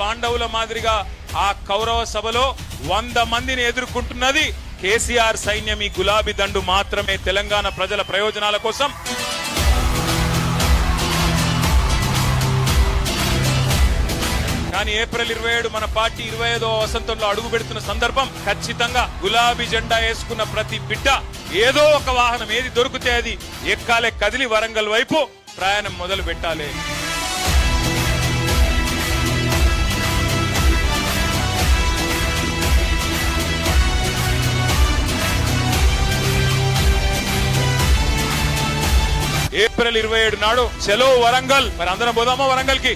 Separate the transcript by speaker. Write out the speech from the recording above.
Speaker 1: పాండవుల మాదిరిగా ఆ కౌరవ సభలో వంద మందిని ఎదుర్కొంటున్నది కేసీఆర్ సైన్యం. ఈ గులాబీ దండు మాత్రమే తెలంగాణ ప్రజల ప్రయోజనాల కోసం. కానీ ఏప్రిల్ ఇరవై ఏడు మన పార్టీ ఇరవై ఐదో వసంతంలో అడుగు పెడుతున్న సందర్భం ఖచ్చితంగా గులాబీ జెండా వేసుకున్న ప్రతి బిడ్డ ఏదో ఒక వాహనం ఏది దొరికితే అది ఎక్కాలే కదిలి వరంగల్ వైపు ప్రయాణం మొదలు పెట్టాలి. ఏప్రిల్ ఇరవై ఏడు నాడు సెలవు వరంగల్. మరి అందరం పోదామా వరంగల్కి